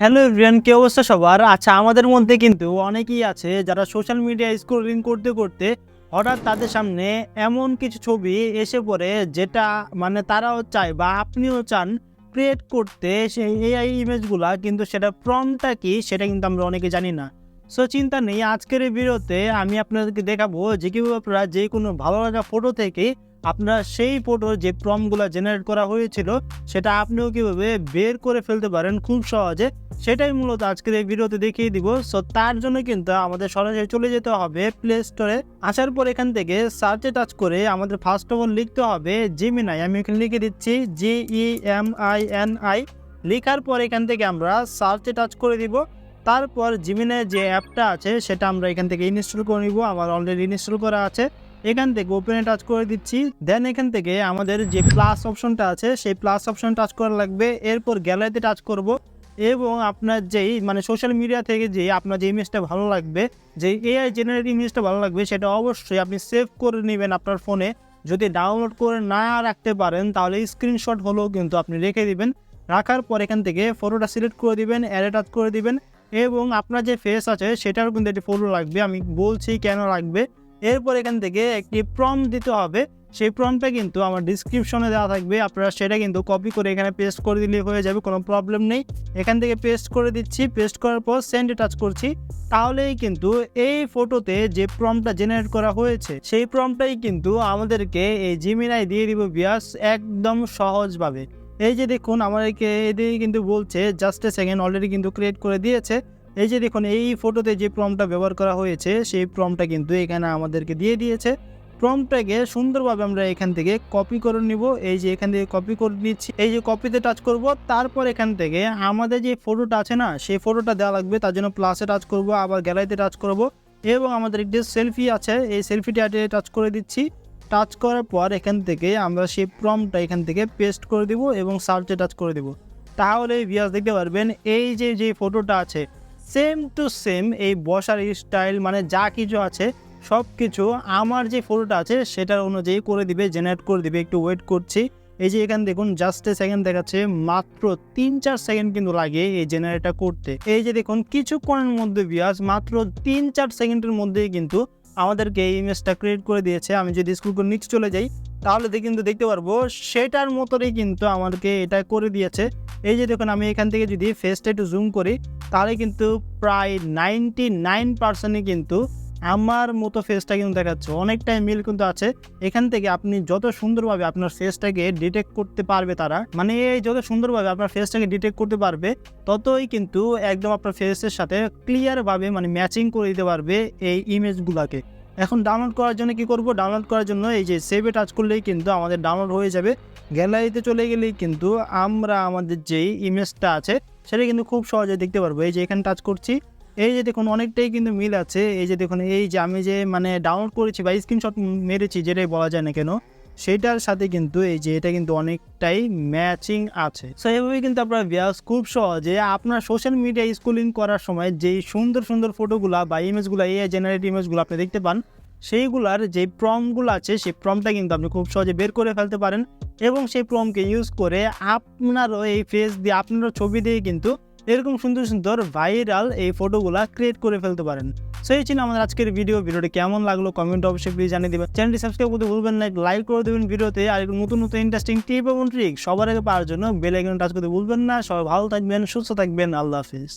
Hello everyone কি অবস্থা সবার? আচ্ছা আমাদের মধ্যে কিন্তু অনেকেই আছে যারা সোশ্যাল মিডিয়া স্ক্রোলিং করতে করতে হঠাৎ তাদের সামনে এমন কিছু ছবি এসে পড়ে যেটা মানে তারাও চায় বা আপনিও চান ক্রিয়েট করতে। সেই এআই ইমেজগুলা কিন্তু সেটা প্রমটা কি সেটা কিন্তু আমরা অনেকে জানি না। সো চিন্তা নেই, আজকের এই ভিডিওতে আমি আপনাদেরকে দেখাবো যে কীভাবে আপনারা যে কোনো ভালো লাগা ফটো থেকে আপনারা সেই ফটোর যে প্রমগুলো জেনারেট করা হয়েছিল, সেটা আপনিও কীভাবে বের করে ফেলতে পারেন খুব সহজে, সেটাই মূলত আজকের এই ভিডিওতে দেখিয়ে দিব। সো তার জন্য কিন্তু আমাদের সরাসরি চলে যেতে হবে প্লে স্টোরে আসার পর এখান থেকে সার্চে টাচ করে আমাদের ফার্স্ট অফ অল লিখতে হবে জিমিনাই আমি এখানে লিখে দিচ্ছি G E M I N I লেখার পর এখান থেকে আমরা সার্চে টাচ করে দিব। তারপর জিমিনের যে অ্যাপটা আছে, সেটা আমরা এখান থেকে ইনস্টল করে নিব। আমার অলরেডি ইনস্টল করা আছে। এখান থেকে ওপেনে টাচ করে দিচ্ছি। দেন এখান থেকে আমাদের যে প্লাস অপশনটা আছে, সেই প্লাস অপশন টাচ করা লাগবে। এরপর গ্যালারিতে টাচ করব। এবং আপনার যেই মানে সোশ্যাল মিডিয়া থেকে যে আপনার যে ইমেজটা ভালো লাগবে যে এআই জেনারেট ইমেজটা ভালো লাগবে, সেটা অবশ্যই আপনি সেভ করে নেবেন আপনার ফোনে যদি ডাউনলোড করে না রাখতে পারেন, তাহলে স্ক্রিনশট হলেও কিন্তু আপনি রেখে দিবেন। রাখার পর এখান থেকে ফটোটা সিলেক্ট করে দিবেন অ্যাডে টাচ করে দিবেন। এবং আপনার যে ফেস আছে, সেটারও কিন্তু একটি ফটো লাগবে। আমি বলছি কেন লাগবে। এরপর এখান থেকে একটি প্রম দিতে হবে। সেই প্রমটা কিন্তু আমার ডিসক্রিপশনে দেওয়া থাকবে। আপনারা সেটা কিন্তু কপি করে এখানে পেস্ট করে দিলে হয়ে যাবে, কোনো প্রবলেম নেই। এখান থেকে পেস্ট করে দিচ্ছি। পেস্ট করার পর সেন্ডে টাচ করছি। তাহলেই কিন্তু এই ফটোতে যে প্রমটা জেনারেট করা হয়েছে, সেই প্রমটাই কিন্তু আমাদেরকে এই জিমিনাই দিয়ে দিব বিয়াস একদম সহজভাবে। এই যে দেখুন, আমাদেরকে এদিকে কিন্তু বলছে জাস্ট এ সেকেন্ড অলরেডি কিন্তু ক্রিয়েট করে দিয়েছে। এই যে দেখুন, এই ফটোতে যে প্রমটা ব্যবহার করা হয়েছে, সেই প্রমটা কিন্তু এখানে আমাদেরকে দিয়ে দিয়েছে। প্রমটাকে সুন্দরভাবে আমরা এখান থেকে কপি করে নিব। এই যে এখান থেকে কপি করে নিচ্ছি, এই যে কপিতে টাচ করব। তারপর এখান থেকে আমাদের যে ফটোটা আছে না, সেই ফটোটা দেওয়া লাগবে। তার জন্য প্লাসে টাচ করব, আবার গ্যালারিতে টাচ করব। এবং আমাদের একটি সেলফি আছে, এই সেলফিটা টাচ করে দিচ্ছি। টাচ করার পর এখান থেকে আমরা সেই প্রমটা এখান থেকে পেস্ট করে দিব এবং সার্চে টাচ করে দিব। তাহলে ভিয়াস দেখতে পারবেন, এই যে যে ফটোটা আছে সেম টু সেম এই বসার স্টাইল মানে যা কিছু আছে সব কিছু আমার যে ফটোটা আছে, সেটার অনুযায়ী করে দিবে জেনারেট করে দিবে। একটু ওয়েট করছি। এই যে এখানে দেখুন জাস্ট এ সেকেন্ড দেখাচ্ছে, মাত্র তিন চার সেকেন্ড কিন্তু লাগে এই জেনারেটটা করতে। এই যে দেখুন, কিছুক্ষণের মধ্যে বিয়াস মাত্র তিন চার সেকেন্ডের মধ্যেই কিন্তু আমাদেরকে এই ইমেজটা ক্রিয়েট করে দিয়েছে। আমি যদি স্কুল করে নিচে চলে যাই, তাহলে কিন্তু দেখতে পারব সেটার মতনই কিন্তু আমাদেরকে এটা করে দিয়েছে। এই যে দেখুন, আমি এখান থেকে যদি ফেসটা একটু জুম করি, তাহলে কিন্তু প্রায় নাইনটি নাইন পার্সেন্টই কিন্তু আমার মতো ফেসটা কিন্তু দেখাচ্ছে। অনেকটাই মিল কিন্তু আছে। এখান থেকে আপনি যত সুন্দরভাবে আপনার ফেসটাকে ডিটেক্ট করতে পারবে তারা মানে এই যত সুন্দরভাবে আপনার ফেসটাকে ডিটেক্ট করতে পারবে, ততই কিন্তু একদম আপনার ফেসের সাথে ক্লিয়ারভাবে মানে ম্যাচিং করে দিতে পারবে এই ইমেজগুলোকে এখন ডাউনলোড করার জন্য কি করব? ডাউনলোড করার জন্য এই যে সেভে টাচ করলেই কিন্তু আমাদের ডাউনলোড হয়ে যাবে। গ্যালারিতে চলে গেলেই কিন্তু আমরা আমাদের যেই ইমেজটা আছে, সেটা কিন্তু খুব সহজে দেখতে পারব। এই যে এখানে টাচ করছি এই যে দেখুন, অনেকটাই কিন্তু মিল আছে। এই যে দেখুন, এই যে আমি যে মানে ডাউনলোড করেছি বা স্ক্রিনশট মেরেছি, যেটাই বলা যায় না কেন সেইটার সাথে কিন্তু এই যে এটা কিন্তু অনেকটাই ম্যাচিং আছে। সো এইভাবে কিন্তু আপনার ব্যাস খুব সহজে আপনার সোশ্যাল মিডিয়া স্কুলিং করার সময় যেই সুন্দর সুন্দর ফটোগুলা বা ইমেজগুলো এই জেনারেট ইমেজগুলো আপনি দেখতে পান, সেইগুলার যে প্রমগুলো আছে, সেই প্রমটা কিন্তু আপনি খুব সহজে বের করে ফেলতে পারেন এবং সেই প্রমকে ইউজ করে আপনারও এই ফেস দিয়ে, আপনারও ছবি দিয়ে কিন্তু এরকম সুন্দর সুন্দর ভাইরাল এই ফটোগুলা ক্রিয়েট করে ফেলতে পারেন। সো এই ছিল আমাদের আজকের ভিডিও ভিডিওটি কেমন লাগল কমেন্ট অবশ্যই প্লিজ জানিয়ে দেবেন। চ্যানেলটি সাবস্ক্রাইব করতে ভুলবেন না লাইক করে দেবেন ভিডিওতে আর নতুন নতুন ইন্টারেস্টিং টিপ এবং ট্রিক সবার আগে পাওয়ার জন্য বেল আইকন টাচ করতে ভুলবেন না। সবাই ভালো থাকবেন, সুস্থ থাকবেন। আল্লাহ হাফিজ।